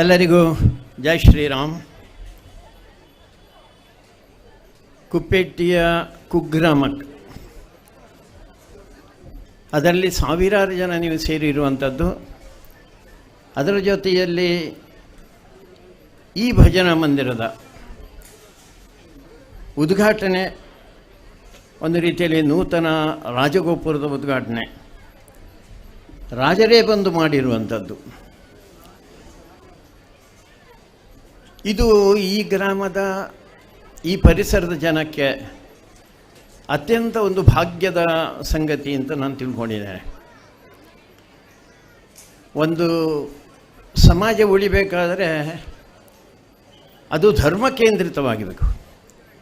ಎಲ್ಲರಿಗೂ ಜೈ ಶ್ರೀರಾಮ್. ಕುಪ್ಪೆಟ್ಟಿಯ ಕುಗ್ರಾಮ ಅದರಲ್ಲಿ ಸಾವಿರಾರು ಜನ ನೀವು ಸೇರಿರುವಂಥದ್ದು. ಅದರ ಜೊತೆಯಲ್ಲಿ ಈ ಭಜನಾ ಮಂದಿರದ ಉದ್ಘಾಟನೆ, ಒಂದು ರೀತಿಯಲ್ಲಿ ನೂತನ ರಾಜಗೋಪುರದ ಉದ್ಘಾಟನೆ ರಾಜರೇ ಬಂದು ಮಾಡಿರುವಂಥದ್ದು. ಇದು ಈ ಗ್ರಾಮದ, ಈ ಪರಿಸರದ ಜನಕ್ಕೆ ಅತ್ಯಂತ ಒಂದು ಭಾಗ್ಯದ ಸಂಗತಿ ಅಂತ ನಾನು ತಿಳ್ಕೊಂಡಿದ್ದೇನೆ. ಒಂದು ಸಮಾಜ ಉಳಿಬೇಕಾದರೆ ಅದು ಧರ್ಮ ಕೇಂದ್ರಿತವಾಗಬೇಕು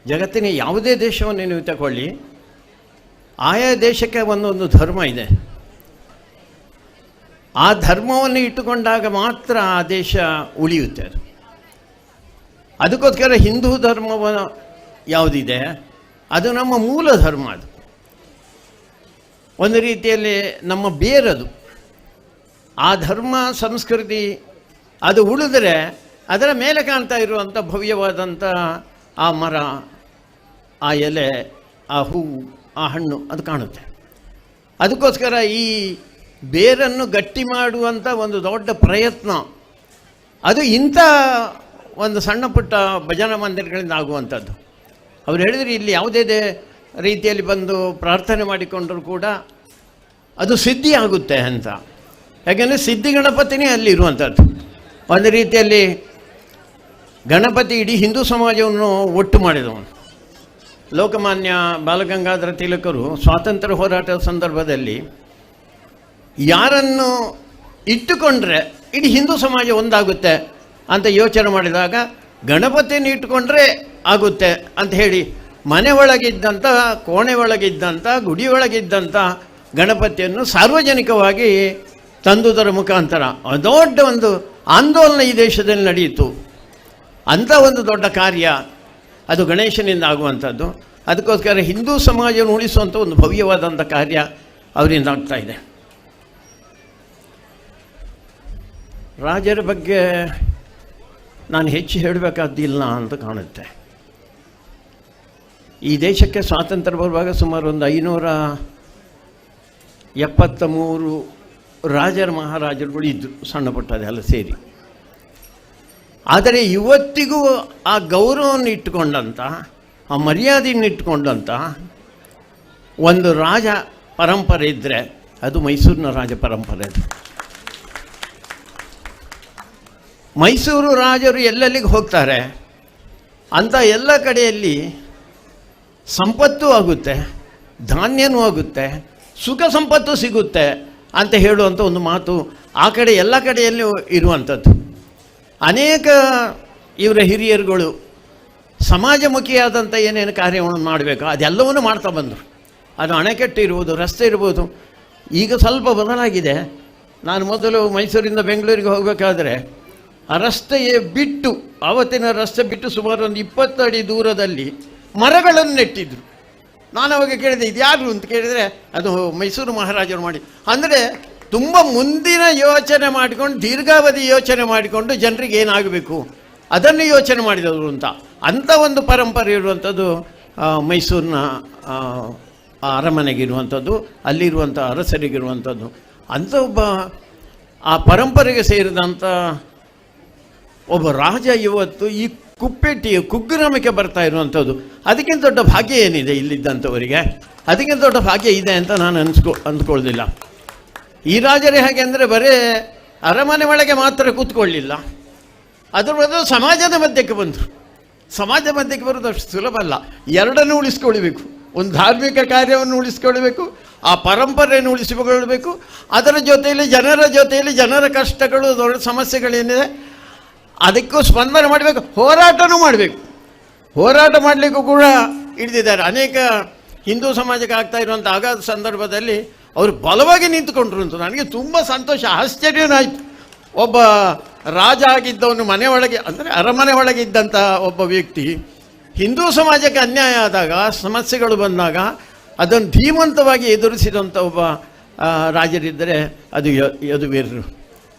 ಜಗತ್ತಿನ ಯಾವುದೇ ದೇಶವನ್ನು ನೀವು ತಗೊಳ್ಳಿ, ಆಯಾ ದೇಶಕ್ಕೆ ಒಂದೊಂದು ಧರ್ಮ ಇದೆ. ಆ ಧರ್ಮವನ್ನು ಇಟ್ಟುಕೊಂಡಾಗ ಮಾತ್ರ ಆ ದೇಶ ಉಳಿಯುತ್ತೆ. ಅದು ಅದಕ್ಕೋಸ್ಕರ ಹಿಂದೂ ಧರ್ಮವ ಯಾವುದಿದೆ? ಅದು ನಮ್ಮ ಮೂಲ ಧರ್ಮ ಅದು. ಒಂದು ರೀತಿಯಲ್ಲಿ ನಮ್ಮ ಬೇರದು. ಆ ಧರ್ಮ, ಸಂಸ್ಕೃತಿ ಅದು ಉಳಿದ್ರೆ ಅದರ ಮೇಲೆ ಕಾಣ್ತಾ ಇರುವಂಥ ಭವ್ಯವಾದಂಥ ಆ ಮರ, ಆ ಎಲೆ, ಆ ಹೂವು ಆ ಹಣ್ಣು ಅದು ಕಾಣುತ್ತೆ. ಅದಕ್ಕೋಸ್ಕರ ಈ ಬೇರನ್ನು ಗಟ್ಟಿ ಮಾಡುವಂಥ ಒಂದು ದೊಡ್ಡ ಪ್ರಯತ್ನ. ಅದು ಇಂಥ ಒಂದು ಸಣ್ಣ ಪುಟ್ಟ ಭಜನಾ ಮಂದಿರಗಳಿಂದ ಆಗುವಂಥದ್ದು. ಅವ್ರು ಹೇಳಿದರೆ ಇಲ್ಲಿ ಯಾವುದೇ ರೀತಿಯಲ್ಲಿ ಬಂದು ಪ್ರಾರ್ಥನೆ ಮಾಡಿಕೊಂಡರೂ ಕೂಡ ಅದು ಸಿದ್ಧಿ ಆಗುತ್ತೆ ಅಂತ. ಯಾಕೆಂದರೆ ಸಿದ್ಧಿ ಗಣಪತಿನೇ ಅಲ್ಲಿ ಇರುವಂಥದ್ದು. ಒಂದು ರೀತಿಯಲ್ಲಿ ಗಣಪತಿ ಇಡೀ ಹಿಂದೂ ಸಮಾಜವನ್ನು ಒಟ್ಟು ಮಾಡಿದವನು. ಲೋಕಮಾನ್ಯ ಬಾಲಗಂಗಾಧರ ತಿಲಕರು ಸ್ವಾತಂತ್ರ್ಯ ಹೋರಾಟದ ಸಂದರ್ಭದಲ್ಲಿ ಯಾರನ್ನು ಇಟ್ಟುಕೊಂಡ್ರೆ ಇಡೀ ಹಿಂದೂ ಸಮಾಜ ಒಂದಾಗುತ್ತೆ. ಅಂತ ಯೋಚನೆ ಮಾಡಿದಾಗ ಗಣಪತಿಯನ್ನು ಇಟ್ಟುಕೊಂಡ್ರೆ ಆಗುತ್ತೆ ಅಂತ ಹೇಳಿ, ಮನೆ ಒಳಗಿದ್ದಂಥ ಕೋಣೆ ಒಳಗಿದ್ದಂಥ ಗುಡಿ ಒಳಗಿದ್ದಂಥ ಗಣಪತಿಯನ್ನು ಸಾರ್ವಜನಿಕವಾಗಿ ತಂದುದರ ಮುಖಾಂತರ ದೊಡ್ಡ ಒಂದು ಆಂದೋಲನ ಈ ದೇಶದಲ್ಲಿ ನಡೆಯಿತು. ಅಂಥ ಒಂದು ದೊಡ್ಡ ಕಾರ್ಯ, ಅದು ಗಣೇಶನಿಂದ ಆಗುವಂಥದ್ದು. ಅದಕ್ಕೋಸ್ಕರ ಹಿಂದೂ ಸಮಾಜವನ್ನು ಉಳಿಸುವಂಥ ಒಂದು ಭವ್ಯವಾದಂಥ ಕಾರ್ಯ ಅವರಿಂದ ಆಗ್ತಾ ಇದೆ. ರಾಜರ ಬಗ್ಗೆ ನಾನು ಹೆಚ್ಚು ಹೇಳಬೇಕಾದ್ದಿಲ್ಲ ಅಂತ ಕಾಣುತ್ತೆ. ಈ ದೇಶಕ್ಕೆ ಸ್ವಾತಂತ್ರ್ಯ ಬರುವಾಗ ಸುಮಾರು ಒಂದು ಐನೂರ ಎಪ್ಪತ್ತ ಮೂರು ರಾಜರ ಮಹಾರಾಜರುಗಳು ಇದ್ದರು ಸಣ್ಣ ಪುಟ್ಟದೆಲ್ಲ ಸೇರಿ. ಆದರೆ ಇವತ್ತಿಗೂ ಆ ಗೌರವವನ್ನು ಇಟ್ಟುಕೊಂಡಂಥ ಆ ಮರ್ಯಾದೆಯನ್ನು ಇಟ್ಟುಕೊಂಡಂಥ ಒಂದು ರಾಜ ಪರಂಪರೆ ಇದ್ದರೆ ಅದು ಮೈಸೂರಿನ ರಾಜ ಪರಂಪರೆ ಅದು. ಮೈಸೂರು ರಾಜರು ಎಲ್ಲೆಲ್ಲಿಗೆ ಹೋಗ್ತಾರೆ ಅಂಥ ಎಲ್ಲ ಕಡೆಯಲ್ಲಿ ಸಂಪತ್ತು ಆಗುತ್ತೆ, ಧಾನ್ಯನೂ ಆಗುತ್ತೆ, ಸುಖ ಸಂಪತ್ತು ಸಿಗುತ್ತೆ ಅಂತ ಹೇಳುವಂಥ ಒಂದು ಮಾತು ಆ ಕಡೆ ಎಲ್ಲ ಕಡೆಯಲ್ಲಿ ಇರುವಂಥದ್ದು ಅನೇಕ ಇವರ ಹಿರಿಯರುಗಳು ಸಮಾಜಮುಖಿಯಾದಂಥ ಏನೇನು ಕಾರ್ಯವನ್ನು ಮಾಡಬೇಕು, ಅದೆಲ್ಲವನ್ನೂ ಮಾಡ್ತಾ ಬಂದರು. ಅದು ಅಣೆಕಟ್ಟು ಇರ್ಬೋದು, ರಸ್ತೆ ಇರ್ಬೋದು. ಈಗ ಸ್ವಲ್ಪ ಬದಲಾಗಿದೆ. ನಾನು ಮೊದಲು ಮೈಸೂರಿಂದ ಬೆಂಗಳೂರಿಗೆ ಹೋಗಬೇಕಾದ್ರೆ ರಸ್ತೆಯೇ ಬಿಟ್ಟು, ಆವತ್ತಿನ ರಸ್ತೆ ಬಿಟ್ಟು ಸುಮಾರು ಒಂದು ಇಪ್ಪತ್ತು ಅಡಿ ದೂರದಲ್ಲಿ ಮರಗಳನ್ನು ನೆಟ್ಟಿದ್ರು ನಾನು ಅವಾಗ ಕೇಳಿದೆ ಇದು ಯಾರು ಅಂತ ಕೇಳಿದರೆ, ಅದು ಮೈಸೂರು ಮಹಾರಾಜರು ಮಾಡಿ. ಅಂದರೆ ತುಂಬ ಮುಂದಿನ ಯೋಚನೆ ಮಾಡಿಕೊಂಡು, ದೀರ್ಘಾವಧಿ ಯೋಚನೆ ಮಾಡಿಕೊಂಡು ಜನರಿಗೆ ಏನಾಗಬೇಕು? ಅದನ್ನು ಯೋಚನೆ ಮಾಡಿದವರು ಅಂತ. ಅಂಥ ಒಂದು ಪರಂಪರೆ ಇರುವಂಥದ್ದು ಮೈಸೂರಿನ ಅರಮನೆಗಿರುವಂಥದ್ದು, ಅಲ್ಲಿರುವಂಥ ಅರಸರಿಗಿರುವಂಥದ್ದು. ಅಂಥ ಒಬ್ಬ ಆ ಪರಂಪರೆಗೆ ಸೇರಿದಂಥ ಒಬ್ಬ ರಾಜ ಇವತ್ತು ಈ ಕುಪ್ಪೆಟ್ಟಿಯ ಕುಗ್ರಾಮಕ್ಕೆ ಬರ್ತಾ ಇರುವಂಥದ್ದು. ಅದಕ್ಕಿಂತ ದೊಡ್ಡ ಭಾಗ್ಯ ಏನಿದೆ ಇಲ್ಲಿದ್ದಂಥವರಿಗೆ? ಅದಕ್ಕಿಂತ ದೊಡ್ಡ ಭಾಗ್ಯ ಇದೆ ಅಂತ ನಾನು ಅನ್ಸ್ಕೊ ಅಂದ್ಕೊಳ್ಳಿಲ್ಲ ಈ ರಾಜರೇ ಹಾಗೆ ಅಂದರೆ ಬರೀ ಅರಮನೆ ಒಳಗೆ ಮಾತ್ರ ಕೂತ್ಕೊಳ್ಳಿಲ್ಲ. ಅದ್ರ ಬದಲು ಸಮಾಜದ ಮಧ್ಯಕ್ಕೆ ಬಂದರು. ಸಮಾಜ ಮಧ್ಯಕ್ಕೆ ಬರೋದು ಅಷ್ಟು ಸುಲಭ ಅಲ್ಲ. ಎರಡನ್ನೂ ಉಳಿಸ್ಕೊಳ್ಬೇಕು. ಒಂದು ಧಾರ್ಮಿಕ ಕಾರ್ಯವನ್ನು ಉಳಿಸ್ಕೊಳ್ಬೇಕು, ಆ ಪರಂಪರೆಯನ್ನು ಉಳಿಸಿಕೊಳ್ಬೇಕು ಅದರ ಜೊತೆಯಲ್ಲಿ ಜನರ ಜೊತೆಯಲ್ಲಿ ಜನರ ಕಷ್ಟಗಳು, ದೊಡ್ಡ ಸಮಸ್ಯೆಗಳೇನಿದೆ ಅದಕ್ಕೂ ಸ್ಪಂದನೆ ಮಾಡಬೇಕು, ಹೋರಾಟನೂ ಮಾಡಬೇಕು. ಹೋರಾಟ ಮಾಡಲಿಕ್ಕೂ ಕೂಡ ಹಿಡಿದಿದ್ದಾರೆ. ಅನೇಕ ಹಿಂದೂ ಸಮಾಜಕ್ಕೆ ಆಗ್ತಾ ಇರುವಂಥ ಆಗಾದ ಸಂದರ್ಭದಲ್ಲಿ ಅವರು ಬಲವಾಗಿ ನಿಂತುಕೊಂಡ್ರು ಅಂತ ನನಗೆ ತುಂಬ ಸಂತೋಷ ಆಶ್ಚರ್ಯನಾಯಿತು ಒಬ್ಬ ರಾಜ ಆಗಿದ್ದವನು ಮನೆ ಒಳಗೆ, ಅಂದರೆ ಅರಮನೆ ಒಳಗೆ ಇದ್ದಂಥ ಒಬ್ಬ ವ್ಯಕ್ತಿ, ಹಿಂದೂ ಸಮಾಜಕ್ಕೆ ಅನ್ಯಾಯ ಆದಾಗ, ಸಮಸ್ಯೆಗಳು ಬಂದಾಗ ಅದನ್ನು ಧೀಮಂತವಾಗಿ ಎದುರಿಸಿದಂಥ ಒಬ್ಬ ರಾಜರಿದ್ದರೆ ಅದು ಯ-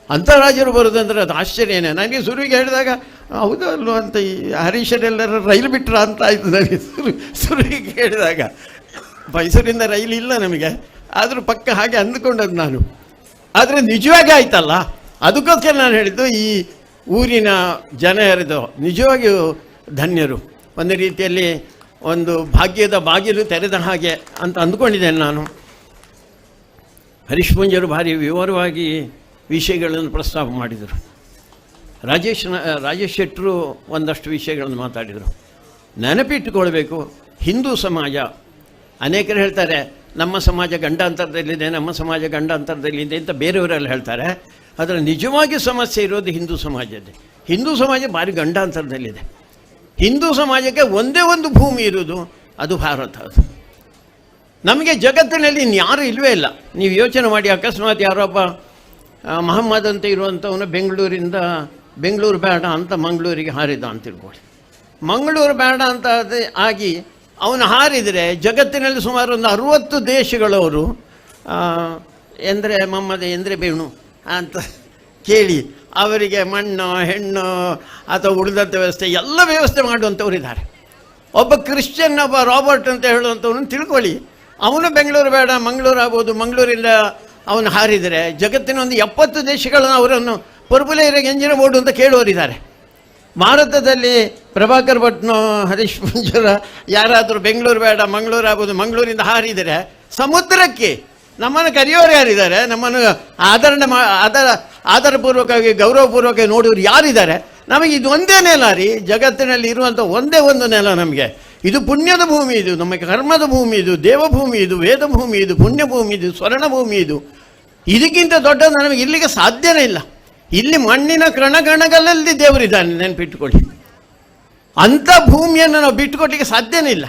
ಯದುವೀರರು ಬರೋದು ಬರೋದಂದ್ರೆ ಅದು ಆಶ್ಚರ್ಯನೇ ನನಗೆ ಸುರುವಿಗೆ ಹೇಳಿದಾಗ ಹೌದು ಅಲ್ವ ಅಂತ ಈ ಹರೀಶರೆಲ್ಲರೂ ರೈಲು ಬಿಟ್ರ ಅಂತ ಆಯಿತು ನನಗೆ ಸುರು, ಸುರುವಿಗೆ ಹೇಳಿದಾಗ. ಮೈಸೂರಿಂದ ರೈಲು ಇಲ್ಲ ನಮಗೆ. ಆದರೂ ಪಕ್ಕ ಹಾಗೆ ಅಂದುಕೊಂಡದ್ದು ನಾನು. ಆದರೆ ನಿಜವಾಗಿ ಆಯ್ತಲ್ಲ? ಅದಕ್ಕೋಸ್ಕರ ನಾನು ಹೇಳಿದ್ದು, ಈ ಊರಿನ ಜನ ಯಾರಿದೋ, ನಿಜವಾಗಿಯೂ ಧನ್ಯರು. ಒಂದು ರೀತಿಯಲ್ಲಿ ಒಂದು ಭಾಗ್ಯದ ಬಾಗಿಲು ತೆರೆದ ಹಾಗೆ ಅಂತ ಅಂದ್ಕೊಂಡಿದ್ದೇನೆ ನಾನು. ಹರೀಶ್ ಪುಂಜರು ಭಾರಿ ವಿವರವಾಗಿ ವಿಷಯಗಳನ್ನು ಪ್ರಸ್ತಾಪ ಮಾಡಿದರು. ರಾಜೇಶ್ ರಾಜೇಶ್ ಶೆಟ್ಟರು ಒಂದಷ್ಟು ವಿಷಯಗಳನ್ನು ಮಾತಾಡಿದರು. ನೆನಪಿಟ್ಟುಕೊಳ್ಬೇಕು ಹಿಂದೂ ಸಮಾಜ. ಅನೇಕರು ಹೇಳ್ತಾರೆ ನಮ್ಮ ಸಮಾಜ ಗಂಡಾಂತರದಲ್ಲಿದೆ ನಮ್ಮ ಸಮಾಜ ಗಂಡಾಂತರದಲ್ಲಿದೆ ಅಂತ ಬೇರೆಯವರೆಲ್ಲ ಹೇಳ್ತಾರೆ. ಆದರೆ ನಿಜವಾಗಿ ಸಮಸ್ಯೆ ಇರೋದು ಹಿಂದೂ ಸಮಾಜದಲ್ಲಿ ಹಿಂದೂ ಸಮಾಜ ಭಾರಿ ಗಂಡಾಂತರದಲ್ಲಿದೆ. ಹಿಂದೂ ಸಮಾಜಕ್ಕೆ ಒಂದೇ ಒಂದು ಭೂಮಿ ಇರೋದು ಅದು ಭಾರತ. ಅದು ನಮಗೆ ಜಗತ್ತಿನಲ್ಲಿ ಇನ್ಯಾರು ಇಲ್ಲವೇ ಇಲ್ಲ. ನೀವು ಯೋಚನೆ ಮಾಡಿ ಅಕಸ್ಮಾತ್ ಯಾರೊಬ್ಬ ಆ, ಮಹಮ್ಮದ್ ಅಂತ ಇರುವಂಥವನು ಬೆಂಗಳೂರಿಂದ, ಬೆಂಗಳೂರು ಬೇಡ ಅಂತ ಮಂಗಳೂರಿಗೆ ಹಾರಿದ ಅಂತ ತಿಳ್ಕೊಳ್ಳಿ. ಮಂಗಳೂರು ಬೇಡ ಅಂತ ಆಗಿ ಅವನು ಹಾರಿದರೆ ಜಗತ್ತಿನಲ್ಲಿ ಸುಮಾರು ಒಂದು ಅರುವತ್ತು ದೇಶಗಳವರು ಎಂದರೆ ಮಮ್ಮದ ಎಂದರೆ ಬೇಣು ಅಂತ ಕೇಳಿ ಅವರಿಗೆ ಮಣ್ಣು, ಹೆಣ್ಣು ಅಥವಾ ಉಳಿದಂಥ ವ್ಯವಸ್ಥೆ, ಎಲ್ಲ ವ್ಯವಸ್ಥೆ ಮಾಡುವಂಥವ್ರು ಇದ್ದಾರೆ. ಒಬ್ಬ ಕ್ರಿಶ್ಚಿಯನ್, ಒಬ್ಬ ರಾಬರ್ಟ್ ಅಂತ ಹೇಳುವಂಥವ್ರನ್ನ ತಿಳ್ಕೊಳ್ಳಿ. ಅವನು ಬೆಂಗಳೂರು ಬೇಡ, ಮಂಗಳೂರು ಆಗ್ಬೋದು, ಮಂಗಳೂರಿಂದ ಅವನು ಹಾರಿದರೆ ಜಗತ್ತಿನ ಒಂದು ಎಪ್ಪತ್ತು ದೇಶಗಳನ್ನು ಅವರನ್ನು ಪರ್ಬುಲೇರಿಗೆ ಎಂಜಿನ ಬೋರ್ಡು ಅಂತ ಕೇಳುವರಿದ್ದಾರೆ ಭಾರತದಲ್ಲಿ ಪ್ರಭಾಕರ್ ಭಟ್ನು, ಹರೀಶ್ ಪುಂಜರ ಯಾರಾದರೂ ಬೆಂಗಳೂರು ಬೇಡ, ಮಂಗಳೂರು ಆಗ್ಬೋದು, ಮಂಗಳೂರಿಂದ ಹಾರಿದರೆ ಸಮುದ್ರಕ್ಕೆ ನಮ್ಮನ್ನು ಕರೆಯೋರು ಯಾರಿದ್ದಾರೆ? ನಮ್ಮನ್ನು ಆದರಣೆ ಮಾ ಆಧಾರ ಆಧಾರಪೂರ್ವಕವಾಗಿ ಗೌರವಪೂರ್ವಕ ನೋಡೋರು ಯಾರಿದ್ದಾರೆ? ನಮಗೆ ಇದು ಒಂದೇ ನೆಲ ರೀ, ಜಗತ್ತಿನಲ್ಲಿ ಇರುವಂಥ ಒಂದೇ ಒಂದು ನೆಲ ನಮಗೆ. ಇದು ಪುಣ್ಯದ ಭೂಮಿ, ಇದು ನಮಗೆ ಕರ್ಮದ ಭೂಮಿ, ಇದು ದೇವಭೂಮಿ, ಇದು ವೇದ ಭೂಮಿ ಇದು ಪುಣ್ಯ ಭೂಮಿ ಇದು ಸ್ವರ್ಣ ಭೂಮಿ ಇದು ಇದಕ್ಕಿಂತ ದೊಡ್ಡದು ನಮಗೆ ಇಲ್ಲಿಗೆ ಸಾಧ್ಯನೇ ಇಲ್ಲ. ಇಲ್ಲಿ ಮಣ್ಣಿನ ಕಣಗಣಗಳಲ್ಲಿ ದೇವರಿದ್ದಾನೆ ನೆನಪಿಟ್ಟುಕೊಳ್ಳಿ ಅಂಥ ಭೂಮಿಯನ್ನು ನಾವು ಬಿಟ್ಟುಕೊಡ್ಲಿಕ್ಕೆ ಸಾಧ್ಯನೇ ಇಲ್ಲ.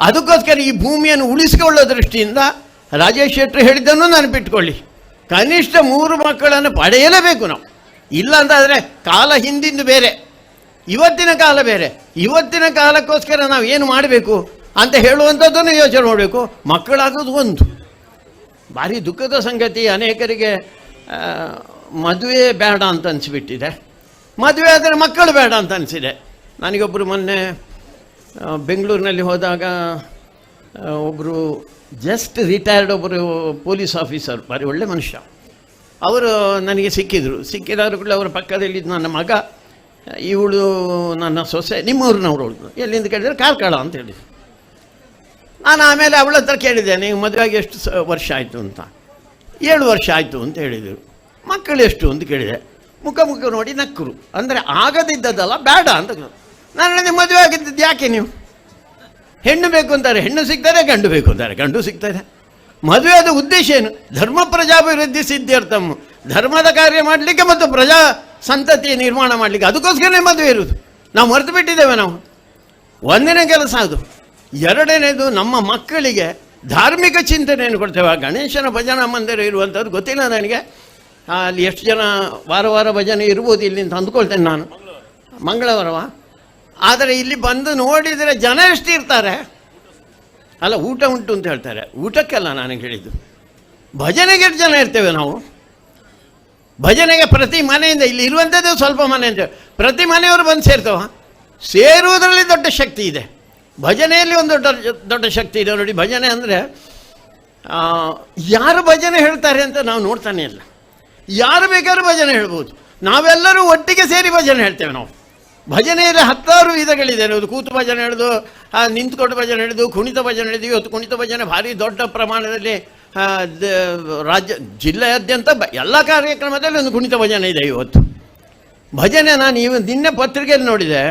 ಅದಕ್ಕೋಸ್ಕರ ಈ ಭೂಮಿಯನ್ನು ಉಳಿಸಿಕೊಳ್ಳೋ ದೃಷ್ಟಿಯಿಂದ ರಾಜೇಶ್ ಶೆಟ್ಟರು ಹೇಳಿದ್ದನ್ನು ನಾನು ಬಿಟ್ಟುಕೊಳ್ಳಿ ಕನಿಷ್ಠ ಮೂರು ಮಕ್ಕಳನ್ನು ಪಡೆಯಲೇಬೇಕು ನಾವು. ಇಲ್ಲ ಅಂತಾದರೆ ಕಾಲ ಹಿಂದಿಂದು ಬೇರೆ, ಇವತ್ತಿನ ಕಾಲ ಬೇರೆ. ಇವತ್ತಿನ ಕಾಲಕ್ಕೋಸ್ಕರ ನಾವು ಏನು ಮಾಡಬೇಕು ಅಂತ ಹೇಳುವಂಥದ್ದನ್ನು ಯೋಚನೆ ಮಾಡಬೇಕು. ಮಕ್ಕಳಾಗೋದು ಒಂದು. ಭಾರಿ ದುಃಖದ ಸಂಗತಿ. ಅನೇಕರಿಗೆ ಮದುವೆ ಬೇಡ ಅಂತ ಅನಿಸ್ಬಿಟ್ಟಿದೆ. ಮದುವೆ ಆದರೆ ಮಕ್ಕಳು ಬೇಡ ಅಂತ ಅನಿಸಿದೆ. ನನಗೊಬ್ಬರು ಮೊನ್ನೆ ಬೆಂಗಳೂರಿನಲ್ಲಿ ಹೋದಾಗ ಒಬ್ಬರು ಜಸ್ಟ್ ರಿಟೈರ್ಡ್ ಒಬ್ಬರು ಪೊಲೀಸ್ ಆಫೀಸರ್, ಭಾರಿ ಒಳ್ಳೆ ಮನುಷ್ಯ. ಅವರು ನನಗೆ ಸಿಕ್ಕಿದರು. ಸಿಕ್ಕಿದವರು ಕೂಡ ಅವರ ಪಕ್ಕದಲ್ಲಿದ್ದು ನನ್ನ ಮಗ ಇವಳು ನನ್ನ ಸೊಸೆ, ನಿಮ್ಮೂರಿನವ್ರು ಎಲ್ಲಿಂದ ಕೇಳಿದರೆ ಕಾರ್ಕಳ ಅಂತ ಹೇಳಿದ್ರು. ನಾನು ಆಮೇಲೆ ಅವಳ ಹತ್ರ ಕೇಳಿದೆ, ನೀವು ಮದುವೆಗೆ ಎಷ್ಟು ವರ್ಷ ಆಯಿತು ಅಂತ? ಏಳು ವರ್ಷ ಆಯಿತು ಅಂತ ಹೇಳಿದರು. ಮಕ್ಕಳು ಎಷ್ಟು? ಅಂತ ಕೇಳಿದೆ. ಮುಖ ಮುಖ ನೋಡಿ ನಕ್ಕರು. ಅಂದರೆ ಆಗದಿದ್ದದಲ್ಲ, ಬೇಡ ಅಂತ ನಾನು ನನಗೆ ಮದುವೆ ಆಗಿದ್ದದ್ದು ಯಾಕೆ ನೀವು? ಹೆಣ್ಣು ಬೇಕು ಅಂತಾರೆ. ಹೆಣ್ಣು ಸಿಗ್ತಾರೆ ಗಂಡು ಬೇಕು ಅಂತಾರೆ. ಗಂಡು ಸಿಗ್ತಾರೆ ಮದುವೆಯಾದ ಉದ್ದೇಶ ಏನು? ಧರ್ಮ ಪ್ರಜಾಭಿವೃದ್ಧಿ ಸಿದ್ಧಾರ್ಥಮ್ಮ ಧರ್ಮದ ಕಾರ್ಯ ಮಾಡಲಿಕ್ಕೆ ಮತ್ತು ಪ್ರಜಾ ಸಂತತಿ ನಿರ್ಮಾಣ ಮಾಡಲಿಕ್ಕೆ. ಅದಕ್ಕೋಸ್ಕರನೇ ಮದುವೆ ಇರುವುದು. ನಾವು ಮರೆತು ಬಿಟ್ಟಿದ್ದೇವೆ ನಾವು. ಒಂದಿನ ಕೆಲಸ ಅದು. ಎರಡನೇದು ನಮ್ಮ ಮಕ್ಕಳಿಗೆ ಧಾರ್ಮಿಕ ಚಿಂತನೆಯನ್ನು ಕೊಡ್ತೇವೆ. ಆ ಗಣೇಶನ ಭಜನಾ ಮಂದಿರ ಇರುವಂಥದ್ದು ಗೊತ್ತಿಲ್ಲ ನನಗೆ. ಅಲ್ಲಿ ಎಷ್ಟು ಜನ ವಾರ ವಾರ ಭಜನೆ ಇರ್ಬೋದು ಇಲ್ಲಿ ಅಂತ ಅಂದ್ಕೊಳ್ತೇನೆ ನಾನು. ಮಂಗಳವಾರವ? ಆದರೆ ಇಲ್ಲಿ ಬಂದು ನೋಡಿದರೆ ಜನ ಎಷ್ಟು ಇರ್ತಾರೆ? ಅಲ್ಲ, ಊಟ ಉಂಟು ಅಂತ ಹೇಳ್ತಾರೆ. ಊಟಕ್ಕೆಲ್ಲ ನನಗೆ ಹೇಳಿದ್ದು. ಭಜನೆಗೆ ಎಷ್ಟು ಜನ ಇರ್ತೇವೆ ನಾವು? ಭಜನೆಗೆ ಪ್ರತಿ ಮನೆಯಿಂದ ಇಲ್ಲಿ ಇರುವಂಥದ್ದು ಸ್ವಲ್ಪ ಮನೆ ಅಂತ ಪ್ರತಿ ಮನೆಯವರು ಬಂದು ಸೇರ್ತವ? ಸೇರುವುದರಲ್ಲಿ ದೊಡ್ಡ ಶಕ್ತಿ ಇದೆ. ಭಜನೆಯಲ್ಲಿ ಒಂದು ದೊಡ್ಡ ದೊಡ್ಡ ಶಕ್ತಿ ಇದೆ ನೋಡಿ. ಭಜನೆ ಅಂದರೆ ಯಾರು ಭಜನೆ ಹೇಳ್ತಾರೆ ಅಂತ ನಾವು ನೋಡ್ತಾನೆ ಇಲ್ಲ. ಯಾರು ಬೇಕಾದ್ರೂ ಭಜನೆ ಹೇಳ್ಬೋದು. ನಾವೆಲ್ಲರೂ ಒಟ್ಟಿಗೆ ಸೇರಿ ಭಜನೆ ಹೇಳ್ತೇವೆ ನಾವು. ಭಜನೆಯಲ್ಲಿ ಹತ್ತಾರು ವಿಧಗಳಿದೆ ಅದು ಕೂತು ಭಜನೆ ಹಿಡಿದು ನಿಂತ್ಕೊಂಡು ಭಜನೆ ಹಿಡಿದು ಕುಣಿತ ಭಜನೆ ಹಿಡಿದು ಇವತ್ತು ಕುಣಿತ ಭಜನೆ ಭಾರಿ ದೊಡ್ಡ ಪ್ರಮಾಣದಲ್ಲಿ ರಾಜ್ಯ, ಜಿಲ್ಲೆಯಾದ್ಯಂತ ಎಲ್ಲ ಕಾರ್ಯಕ್ರಮದಲ್ಲಿ ಒಂದು ಕುಣಿತ ಭಜನೆ ಇದೆ ಇವತ್ತು. ಭಜನೆ ನಾನು ಇವ ನಿನ್ನೆ ಪತ್ರಿಕೆಯಲ್ಲಿ ನೋಡಿದೆ.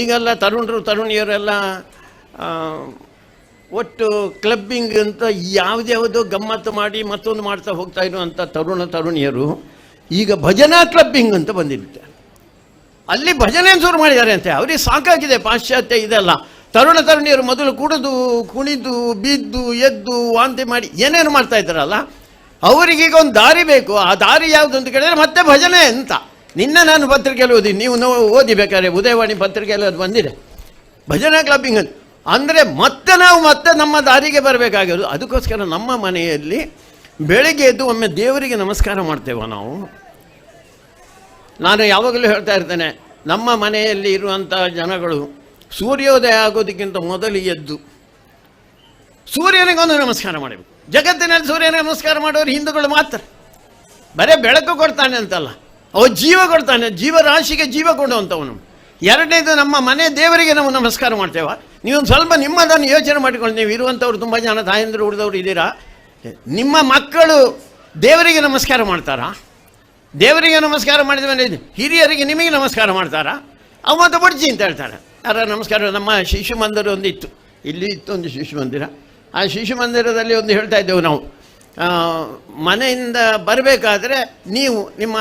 ಈಗೆಲ್ಲ ತರುಣರು, ತರುಣಿಯರೆಲ್ಲ ಒಟ್ಟು ಕ್ಲಬ್ಬಿಂಗ್ ಅಂತ ಯಾವುದ್ಯಾವುದೋ ಗಮ್ಮತ್ತು ಮಾಡಿ ಮತ್ತೊಂದು ಮಾಡ್ತಾ ಹೋಗ್ತಾ ಇರುವಂಥ ತರುಣ ತರುಣಿಯರು ಈಗ ಭಜನಾ ಕ್ಲಬ್ಬಿಂಗ್ ಅಂತ ಬಂದಿರುತ್ತೆ. ಅಲ್ಲಿ ಭಜನೆ ಶುರು ಮಾಡಿದ್ದಾರೆ ಅಂತೆ. ಅವರಿಗೆ ಸಾಕಾಗಿದೆ, ಪಾಶ್ಚಾತ್ಯ ಇದೆಲ್ಲ. ತರುಣ ತರುಣಿಯರು ಮೊದಲು ಕುಡಿದು, ಕುಣಿದು, ಬಿದ್ದು, ಎದ್ದು, ವಾಂತಿ ಮಾಡಿ ಏನೇನು ಮಾಡ್ತಾ ಇದ್ದಾರಲ್ಲ, ಅವರಿಗೀಗ ಒಂದು ದಾರಿ ಬೇಕು. ಆ ದಾರಿ ಯಾವುದು ಅಂತ ಕೇಳಿದ್ರೆ ಮತ್ತೆ ಭಜನೆ ಅಂತ. ನಿನ್ನೆ ನಾನು ಪತ್ರಿಕೆಯಲ್ಲಿ ಓದಿ, ನೀವು ಓದಿ ಬೇಕಾದ್ರೆ ಉದಯವಾಣಿ ಪತ್ರಿಕೆಯಲ್ಲಿ ಅದು ಬಂದಿದೆ. ಭಜನಾ ಕ್ಲಬ್ಬಿಂಗ್ ಅಂತ ಅಂದರೆ ಮತ್ತೆ ನಾವು ಮತ್ತೆ ನಮ್ಮ ದಾರಿಗೆ ಬರಬೇಕಾಗಿರೋದು. ಅದಕ್ಕೋಸ್ಕರ ನಮ್ಮ ಮನೆಯಲ್ಲಿ ಬೆಳಿಗ್ಗೆ ಎದ್ದು ಒಮ್ಮೆ ದೇವರಿಗೆ ನಮಸ್ಕಾರ ಮಾಡ್ತೇವ ನಾವು. ನಾನು ಯಾವಾಗಲೂ ಹೇಳ್ತಾ ಇರ್ತೇನೆ, ನಮ್ಮ ಮನೆಯಲ್ಲಿ ಇರುವಂಥ ಜನಗಳು ಸೂರ್ಯೋದಯ ಆಗೋದಕ್ಕಿಂತ ಮೊದಲು ಎದ್ದು ಸೂರ್ಯನಿಗೊಂದು ನಮಸ್ಕಾರ ಮಾಡಬೇಕು. ಜಗತ್ತಿನಲ್ಲಿ ಸೂರ್ಯನಿಗೆ ನಮಸ್ಕಾರ ಮಾಡೋರು ಹಿಂದೂಗಳು ಮಾತ್ರ. ಬರೀ ಬೆಳಕು ಕೊಡ್ತಾನೆ ಅಂತಲ್ಲ. ಅವ ಜೀವ ಕೊಡ್ತಾನೆ ಜೀವರಾಶಿಗೆ ಜೀವ ಕೊಡುವಂಥವನು ಎರಡನೇದು ನಮ್ಮ ಮನೆ ದೇವರಿಗೆ ನಾವು ನಮಸ್ಕಾರ ಮಾಡ್ತೇವೆ. ನೀವು ಸ್ವಲ್ಪ ನಿಮ್ಮದನ್ನು ಯೋಚನೆ ಮಾಡಿಕೊಂಡು ನೀವು ಇರುವಂಥವ್ರು ತುಂಬ ಜನ, ತಾಯಂದರು, ಉಳಿದವರು ಇದ್ದೀರಾ? ನಿಮ್ಮ ಮಕ್ಕಳು ದೇವರಿಗೆ ನಮಸ್ಕಾರ ಮಾಡ್ತಾರಾ? ದೇವರಿಗೆ ನಮಸ್ಕಾರ ಮಾಡಿದ ಮೇಲೆ ಹಿರಿಯರಿಗೆ ನಿಮಗೆ ನಮಸ್ಕಾರ ಮಾಡ್ತಾರಾ? ಅವ ಮತ್ತೆ ಬಡ್ಜಿ ಅಂತ ಹೇಳ್ತಾರೆ ಯಾರ ನಮಸ್ಕಾರ, ನಮ್ಮ ಶಿಶು ಮಂದಿರ ಒಂದು ಇತ್ತು. ಇಲ್ಲಿ ಇತ್ತು ಒಂದು ಶಿಶು ಮಂದಿರ. ಆ ಶಿಶು ಮಂದಿರದಲ್ಲಿ ಒಂದು ಹೇಳ್ತಾ ಇದ್ದೆವು ನಾವು. ಮನೆಯಿಂದ ಬರಬೇಕಾದ್ರೆ ನೀವು ನಿಮ್ಮ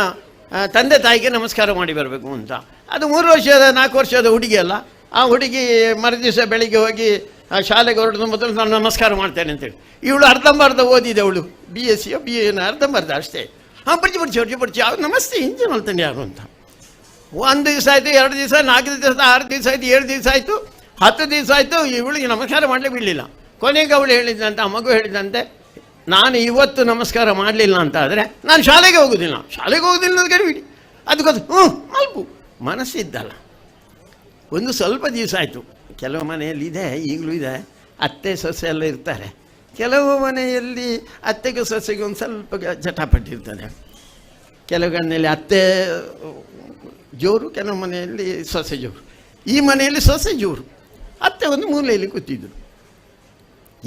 ತಂದೆ ತಾಯಿಗೆ ನಮಸ್ಕಾರ ಮಾಡಿ ಬರಬೇಕು ಅಂತ. ಅದು ಮೂರು ವರ್ಷದ, ನಾಲ್ಕು ವರ್ಷದ ಹುಡುಗಿ ಅಲ್ಲ. ಆ ಹುಡುಗಿ ಮರುದಿವಸ ಬೆಳಿಗ್ಗೆ ಹೋಗಿ ಶಾಲೆಗೆ ಹೊರಡಿದ ಮೊದಲು ನಾನು ನಮಸ್ಕಾರ ಮಾಡ್ತೇನೆ ಅಂತೇಳಿ. ಇವಳು ಅರ್ಧಂಬರ್ಧ ಓದಿದೆ ಅವಳು. ಬಿ ಎಸ್ ಸಿಯೋ ಬಿ ಎನ ಅರ್ಧಂಬರ್ಧ ಅಷ್ಟೇ. ಹಾಂ ಬರ್ಚಿ ಬರ್ಚಿ ಬರ್ಚಿ ಬರ್ಚಿ ಅವ್ರು ನಮಸ್ತೆ, ಹಿಂದೆ ಹೇಳ್ತಾನೆ ಯಾರು ಅಂತ. ಒಂದು ದಿವಸ ಆಯಿತು, ಎರಡು ದಿವಸ, ನಾಲ್ಕು ದಿವಸ ಆರು ದಿವಸ ಆಯಿತು, ಏಳು ದಿವಸ ಆಯಿತು, ಹತ್ತು ದಿವಸ ಆಯಿತು, ಇವಳಿಗೆ ನಮಸ್ಕಾರ ಮಾಡಲಿಕ್ಕೆ ಬಿಡಲಿಲ್ಲ. ಕೊನೆಗೆ ಅವಳು ಹೇಳಿದ್ದಂತೆ ಆ ಮಗು ಹೇಳಿದಂತೆ ನಾನು ಇವತ್ತು ನಮಸ್ಕಾರ ಮಾಡಲಿಲ್ಲ ಅಂತ ಆದರೆ ನಾನು ಶಾಲೆಗೆ ಹೋಗೋದಿಲ್ಲ. ಶಾಲೆಗೆ ಹೋಗೋದಿಲ್ಲ ಅಂತ ಕರಿಬಿಡಿ ಅದಕ್ಕೋಸ್ಕರ ಹ್ಞೂ ಮಲ್ಪು ಮನಸ್ಸಿದ್ದಲ್ಲ. ಒಂದು ಸ್ವಲ್ಪ ದಿವಸ ಆಯಿತು. ಕೆಲವು ಮನೆಯಲ್ಲಿ ಇದೆ, ಈಗಲೂ ಇದೆ. ಅತ್ತೆ, ಸೊಸೆ ಎಲ್ಲ ಇರ್ತಾರೆ. ಕೆಲವು ಮನೆಯಲ್ಲಿ ಅತ್ತೆಗೂ ಸೊಸೆಗೆ ಒಂದು ಸ್ವಲ್ಪ ಜಟಾಪಟ್ಟಿರ್ತದೆ ಕೆಲವು ಮನೆಯಲ್ಲಿ ಅತ್ತೆ, ಜೋರು, ಕೆಲವು ಮನೆಯಲ್ಲಿ ಸೊಸೆ ಜೋರು. ಈ ಮನೆಯಲ್ಲಿ ಸೊಸೆ ಜೋರು. ಅತ್ತೆ ಒಂದು ಮೂಲೆಯಲ್ಲಿ ಕೂತಿದ್ರು.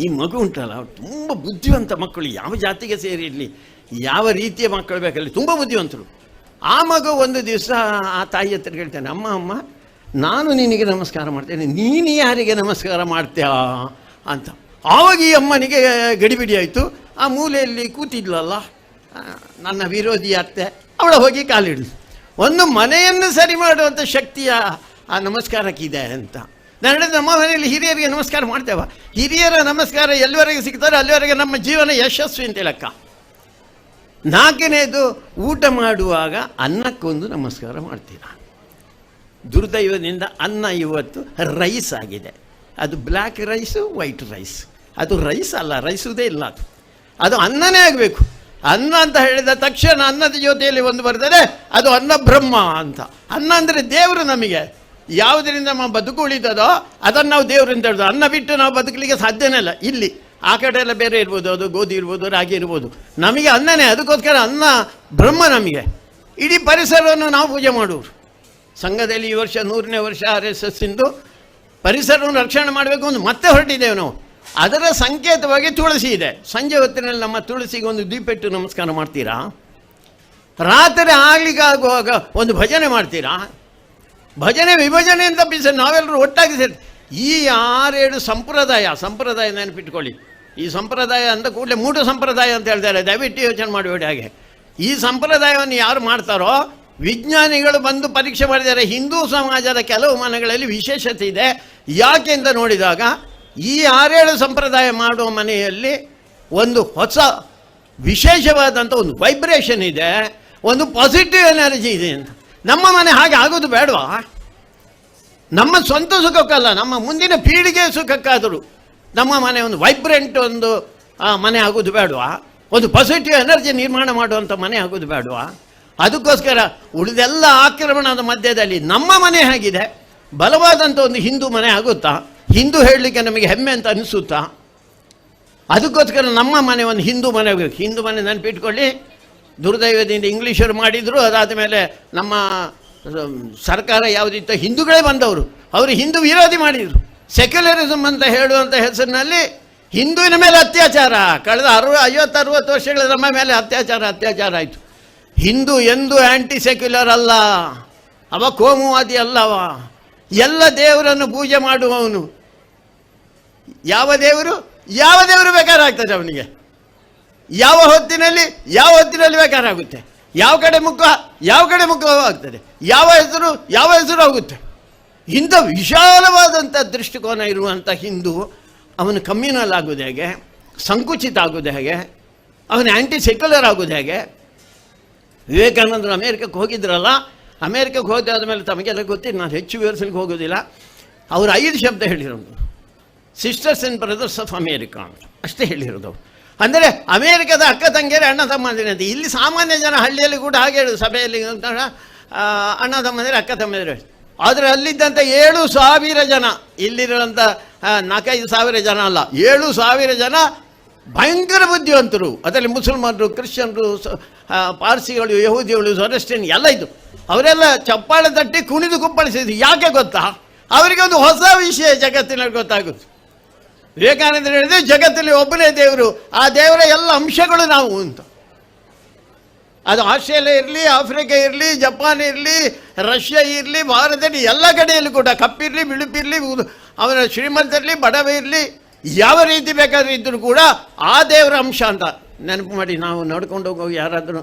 ಈ ಮಗು ಉಂಟಲ್ಲ, ತುಂಬ ಬುದ್ಧಿವಂತ ಮಕ್ಕಳು, ಯಾವ ಜಾತಿಗೆ ಸೇರಿರಲಿ, ಯಾವ ರೀತಿಯ ಮಕ್ಕಳು ಬೇಕಲ್ಲಿ, ತುಂಬ ಬುದ್ಧಿವಂತರು. ಆ ಮಗು ಒಂದು ದಿವಸ ಆ ತಾಯಿ ಹತ್ರ ಹೇಳ್ತಾನೆ ಅಮ್ಮ ಅಮ್ಮ, ನಾನು ನಿನಗೆ ನಮಸ್ಕಾರ ಮಾಡ್ತೇನೆ, ನೀನು ಯಾರಿಗೆ ನಮಸ್ಕಾರ ಮಾಡ್ತೀಯಾ? ಅಂತ. ಆವಾಗ ಈ ಅಮ್ಮನಿಗೆ ಗಡಿಬಿಡಿ ಆಯಿತು. ಆ ಮೂಲೆಯಲ್ಲಿ ಕೂತಿದ್ಲಲ್ಲ ನನ್ನ ವಿರೋಧಿ ಅತ್ತೆ, ಅವಳ ಹೋಗಿ ಕಾಲಿಡ್ಲು. ಒಂದು ಮನೆಯನ್ನು ಸರಿ ಮಾಡುವಂಥ ಶಕ್ತಿಯ ಆ ನಮಸ್ಕಾರಕ್ಕಿದೆ ಅಂತ. ಹೇಳಿದ್ರೆ ನಮ್ಮ ಮನೆಯಲ್ಲಿ ಹಿರಿಯರಿಗೆ ನಮಸ್ಕಾರ ಮಾಡ್ತೇವೆ. ಹಿರಿಯರ ನಮಸ್ಕಾರ ಎಲ್ಲಿವರೆಗೆ ಸಿಗ್ತಾರೆ ಅಲ್ಲಿವರೆಗೆ ನಮ್ಮ ಜೀವನ ಯಶಸ್ವಿ ಅಂತ ಲೆಕ್ಕ ನಾಲ್ಕನೇದು ಊಟ ಮಾಡುವಾಗ ಅನ್ನಕ್ಕೊಂದು ನಮಸ್ಕಾರ ಮಾಡ್ತೀರ. ದುರ್ದೈವದಿಂದ ಅನ್ನ ಇವತ್ತು ರೈಸ್ ಆಗಿದೆ. ಅದು ಬ್ಲ್ಯಾಕ್ ರೈಸು, ವೈಟ್ ರೈಸ್. ಅದು ರೈಸ್ ಅಲ್ಲ ರೈಸುವುದೇ ಇಲ್ಲ ಅದು. ಅದು ಅನ್ನನೇ ಆಗಬೇಕು. ಅನ್ನ ಅಂತ ಹೇಳಿದ ತಕ್ಷಣ ಅನ್ನದ ಜೊತೆಯಲ್ಲಿ ಒಂದು ಬರ್ತದೆ, ಅದು ಅನ್ನ ಬ್ರಹ್ಮ ಅಂತ. ಅನ್ನ ಅಂದರೆ ದೇವರು ನಮಗೆ. ಯಾವುದರಿಂದ ನಮ್ಮ ಬದುಕು ಉಳಿತದೋ ಅದನ್ನು ನಾವು ದೇವರಿಂದ ಹೇಳೋದು ಅನ್ನ ಬಿಟ್ಟು ನಾವು ಬದುಕಲಿಕ್ಕೆ ಸಾಧ್ಯನೇ ಇಲ್ಲ. ಇಲ್ಲಿ ಆ ಕಡೆ ಎಲ್ಲ ಬೇರೆ ಇರ್ಬೋದು. ಅದು ಗೋಧಿ ಇರ್ಬೋದು, ರಾಗಿ ಇರ್ಬೋದು. ನಮಗೆ ಅನ್ನನೇ, ಅದಕ್ಕೋಸ್ಕರ ಅನ್ನ ಬ್ರಹ್ಮ ನಮಗೆ. ಇಡೀ ಪರಿಸರವನ್ನು ನಾವು ಪೂಜೆ ಮಾಡುವರು ಸಂಘದಲ್ಲಿ ಈ ವರ್ಷ ನೂರನೇ ವರ್ಷ ಆರ್ ಎಸ್ ಎಸ್ ಇಂದು ಪರಿಸರವನ್ನು ರಕ್ಷಣೆ ಮಾಡಬೇಕು ಅಂತ ಮತ್ತೆ ಹೊರಟಿದ್ದೇವೆ ನಾವು. ಅದರ ಸಂಕೇತವಾಗಿ ತುಳಸಿ ಇದೆ. ಸಂಜೆ ಹೊತ್ತಿನಲ್ಲಿ ನಮ್ಮ ತುಳಸಿಗೆ ಒಂದು ದೀಪಿಟ್ಟು ನಮಸ್ಕಾರ ಮಾಡ್ತೀರಾ? ರಾತ್ರಿ ಆಗ್ಲಿಕ್ಕಾಗುವಾಗ ಒಂದು ಭಜನೆ ಮಾಡ್ತೀರಾ? ಭಜನೆ ವಿಭಜನೆ ಅಂತ ಬಿಸ ನಾವೆಲ್ಲರೂ ಒಟ್ಟಾಗಿ ಸೇರಿ ಈ ಆರೇಳು ಸಂಪ್ರದಾಯ ಸಂಪ್ರದಾಯ ನೆನಪಿಟ್ಕೊಳ್ಳಿ. ಈ ಸಂಪ್ರದಾಯ ಅಂತ ಕೂಡಲೇ ಮೂಢ ಸಂಪ್ರದಾಯ ಅಂತ ಹೇಳ್ತಾರೆ. ದಯವಿಟ್ಟು ಯೋಚನೆ ಮಾಡಬೇಡಿ ಹಾಗೆ. ಈ ಸಂಪ್ರದಾಯವನ್ನು ಯಾರು ಮಾಡ್ತಾರೋ, ವಿಜ್ಞಾನಿಗಳು ಬಂದು ಪರೀಕ್ಷೆ ಮಾಡಿದ್ದಾರೆ ಹಿಂದೂ ಸಮಾಜದ ಕೆಲವು ಮನೆಗಳಲ್ಲಿ ವಿಶೇಷತೆ ಇದೆ. ಯಾಕೆ ಅಂತ ನೋಡಿದಾಗ, ಈ ಆರೇಳು ಸಂಪ್ರದಾಯ ಮಾಡುವ ಮನೆಯಲ್ಲಿ ಒಂದು ಹೊಸ ವಿಶೇಷವಾದಂಥ ಒಂದು ವೈಬ್ರೇಷನ್ ಇದೆ, ಒಂದು ಪಾಸಿಟಿವ್ ಎನರ್ಜಿ ಇದೆ ಅಂತ. ನಮ್ಮ ಮನೆ ಹಾಗೆ ಆಗೋದು ಬೇಡವಾ? ನಮ್ಮ ಸ್ವಂತ ಸುಖಕ್ಕಲ್ಲ, ನಮ್ಮ ಮುಂದಿನ ಪೀಳಿಗೆ ಸುಖಕ್ಕಾದರೂ ನಮ್ಮ ಮನೆ ಒಂದು ವೈಬ್ರೆಂಟ್ ಒಂದು ಮನೆ ಆಗೋದು ಬೇಡವಾ? ಒಂದು ಪಾಸಿಟಿವ್ ಎನರ್ಜಿ ನಿರ್ಮಾಣ ಮಾಡುವಂಥ ಮನೆ ಆಗೋದು ಬೇಡವಾ? ಅದಕ್ಕೋಸ್ಕರ ಉಳಿದೆಲ್ಲ ಆಕ್ರಮಣದ ಮಧ್ಯದಲ್ಲಿ ನಮ್ಮ ಮನೆ ಹೇಗಿದೆ? ಬಲವಾದಂಥ ಒಂದು ಹಿಂದೂ ಮನೆ ಆಗುತ್ತಾ? ಹಿಂದೂ ಹೇಳಲಿಕ್ಕೆ ನಮಗೆ ಹೆಮ್ಮೆ ಅಂತ ಅನಿಸುತ್ತಾ? ಅದಕ್ಕೋಸ್ಕರ ನಮ್ಮ ಮನೆ ಒಂದು ಹಿಂದೂ ಮನೆ ಹಿಂದೂ ಮನೆ ನೆನಪಿಟ್ಕೊಳ್ಳಿ. ದುರ್ದೈವದಿಂದ ಇಂಗ್ಲೀಷರು ಮಾಡಿದರು, ಅದಾದ ಮೇಲೆ ನಮ್ಮ ಸರ್ಕಾರ ಯಾವುದಿತ್ತು? ಹಿಂದೂಗಳೇ ಬಂದವರು. ಅವರು ಹಿಂದೂ ವಿರೋಧಿ ಮಾಡಿದರು. ಸೆಕ್ಯುಲರಿಸಮ್ ಅಂತ ಹೇಳುವಂಥ ಹೆಸರಿನಲ್ಲಿ ಹಿಂದುವಿನ ಮೇಲೆ ಅತ್ಯಾಚಾರ. ಕಳೆದ ಅರವ ಐವತ್ತು ಅರುವತ್ತು ವರ್ಷಗಳ ನಮ್ಮ ಮೇಲೆ ಅತ್ಯಾಚಾರ ಅತ್ಯಾಚಾರ ಆಯಿತು. ಹಿಂದೂ ಎಂದು ಆ್ಯಂಟಿ ಸೆಕ್ಯುಲರ್ ಅಲ್ಲ. ಅವ ಕೋಮುವಾದಿ ಅಲ್ಲವ. ಎಲ್ಲ ದೇವರನ್ನು ಪೂಜೆ ಮಾಡುವವನು. ಯಾವ ದೇವರು? ಯಾವ ದೇವರು ಬೇಕಾರಾಗ್ತದೆ ಅವನಿಗೆ. ಯಾವ ಹೊತ್ತಿನಲ್ಲಿ ಯಾವ ಹೊತ್ತಿನಲ್ಲಿ ಬೇಕಾರಾಗುತ್ತೆ ಯಾವ ಕಡೆ ಮುಖ, ಯಾವ ಕಡೆ ಮುಖವಾಗ್ತದೆ ಯಾವ ಹೆಸರು ಯಾವ ಹೆಸರು ಆಗುತ್ತೆ. ಇಂಥ ವಿಶಾಲವಾದಂಥ ದೃಷ್ಟಿಕೋನ ಇರುವಂಥ ಹಿಂದೂ, ಅವನು ಕಮ್ಯುನಲ್ ಆಗೋದು ಹೇಗೆ, ಸಂಕುಚಿತ ಆಗೋದು ಹೇಗೆ, ಅವನು ಆ್ಯಂಟಿ ಸೆಕ್ಯುಲರ್ ಆಗೋದು ಹೇಗೆ. ವಿವೇಕಾನಂದರು ಅಮೇರಿಕಕ್ಕೆ ಹೋಗಿದ್ರಲ್ಲ, ಅಮೇರಿಕಕ್ಕೆ ಹೋದಾದ ಮೇಲೆ ತಮಗೆಲ್ಲ ಗೊತ್ತಿಲ್ಲ, ನಾನು ಹೆಚ್ಚು ವಿವರಿಸಲಿಕ್ಕೆ ಹೋಗೋದಿಲ್ಲ. ಅವರು ಐದು ಶಬ್ದ ಹೇಳಿರೋದು. Sisters and brothers of America ಅಂತ. ಅಷ್ಟೇ ಹೇಳಿರೋದು ಅವ್ರು. ಅಂದರೆ ಅಮೇರಿಕದ ಅಕ್ಕ ತಂಗಿಯರೇ ಅಣ್ಣ ತಮ್ಮಂದಿರಿ ಅಂತ. ಇಲ್ಲಿ ಸಾಮಾನ್ಯ ಜನ ಹಳ್ಳಿಯಲ್ಲಿ ಕೂಡ ಹಾಗೆ ಹೇಳೋದು, ಸಭೆಯಲ್ಲಿ ಅಣ್ಣ ತಮ್ಮಂದಿರು, ಅಕ್ಕ ತಮ್ಮಂದಿರು. ಆದರೆ ಅಲ್ಲಿದ್ದಂಥ ಏಳು ಸಾವಿರ ಜನ ಇಲ್ಲಿರುವಂಥ ನಾಲ್ಕೈದು ಸಾವಿರ ಜನ ಅಲ್ಲ, ಏಳು ಸಾವಿರ ಜನ ಭಯಂಕರ ಬುದ್ಧಿವಂತರು. ಅದರಲ್ಲಿ ಮುಸಲ್ಮಾನರು, ಕ್ರಿಶ್ಚಿಯನ್ರು ಪಾರ್ಸಿಗಳು, ಯಹೂದಿಗಳು ಸೊರೆಸ್ಟಿನ್ ಎಲ್ಲ ಇದ್ದು ಅವರೆಲ್ಲ ಚಪ್ಪಾಳೆ ತಟ್ಟಿ ಕುಣಿದು ಕುಪ್ಪಳಿಸಿದ್ರು. ಯಾಕೆ ಗೊತ್ತಾ? ಅವರಿಗೆ ಒಂದು ಹೊಸ ವಿಷಯ ಜಗತ್ತಿನಲ್ಲಿ ಗೊತ್ತಾಗುತ್ತೆ ವಿವೇಕಾನಂದರು ಹೇಳಿದ್ರೆ, ಜಗತ್ತಲ್ಲಿ ಒಬ್ಬನೇ ದೇವರು, ಆ ದೇವರ ಎಲ್ಲ ಅಂಶಗಳು ನಾವು ಅಂತ. ಅದು ಆಸ್ಟ್ರೇಲಿಯಾ ಇರಲಿ, ಆಫ್ರಿಕಾ ಇರಲಿ, ಜಪಾನ್ ಇರಲಿ, ರಷ್ಯಾ ಇರಲಿ, ಭಾರತದಲ್ಲಿ ಎಲ್ಲ ಕಡೆಯಲ್ಲೂ ಕೂಡ ಕಪ್ಪಿರಲಿ ಬಿಳುಪಿರಲಿ ಅವರ ಶ್ರೀಮಂತರಲ್ಲಿ ಬಡವ ಇರಲಿ, ಯಾವ ರೀತಿ ಬೇಕಾದರೂ ಇದ್ದರೂ ಕೂಡ ಆ ದೇವರ ಅಂಶ ಅಂತ. ನೆನಪು ಮಾಡಿ, ನಾವು ನಡ್ಕೊಂಡು ಹೋಗೋ ಯಾರಾದರೂ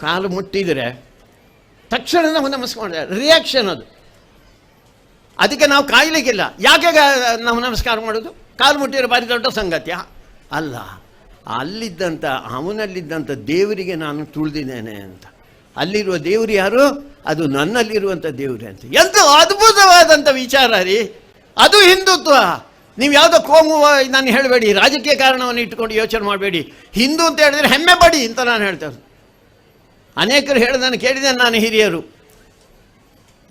ಕಾಲು ಮುಟ್ಟಿದರೆ ತಕ್ಷಣ ನಾವು ನಮಸ್ಕಾರ ರಿಯಾಕ್ಷನ್ ಅದು. ಅದಕ್ಕೆ ನಾವು ಕಾಯ್ಲಿಕ್ಕಿಲ್ಲ. ಯಾಕೆ ನಾವು ನಮಸ್ಕಾರ ಮಾಡೋದು? ಕಾಲು ಮುಟ್ಟಿರೋ ಭಾರಿ ದೊಡ್ಡ ಸಂಗತಿಯ ಅಲ್ಲ, ಅಲ್ಲಿದ್ದಂಥ, ಅವನಲ್ಲಿದ್ದಂಥ ದೇವರಿಗೆ ನಾನು ತುಳಿದಿದ್ದೇನೆ ಅಂತ. ಅಲ್ಲಿರುವ ದೇವರು ಯಾರು? ಅದು ನನ್ನಲ್ಲಿರುವಂಥ ದೇವರು ಅಂತ. ಎಂತ ಅದ್ಭುತವಾದಂಥ ವಿಚಾರ ರೀ. ಅದು ಹಿಂದುತ್ವ. ನೀವು ಯಾವುದೋ ಕೋಮು, ನಾನು ಹೇಳಬೇಡಿ, ರಾಜಕೀಯ ಕಾರಣವನ್ನು ಇಟ್ಕೊಂಡು ಯೋಚನೆ ಮಾಡಬೇಡಿ. ಹಿಂದೂ ಅಂತ ಹೇಳಿದ್ರೆ ಹೆಮ್ಮೆ ಪಡಿ ಅಂತ ನಾನು ಹೇಳ್ತೇನೆ. ಅನೇಕರು ಹೇಳಿದನ್ನು ಕೇಳಿದೆ ನಾನು ಹಿರಿಯರು.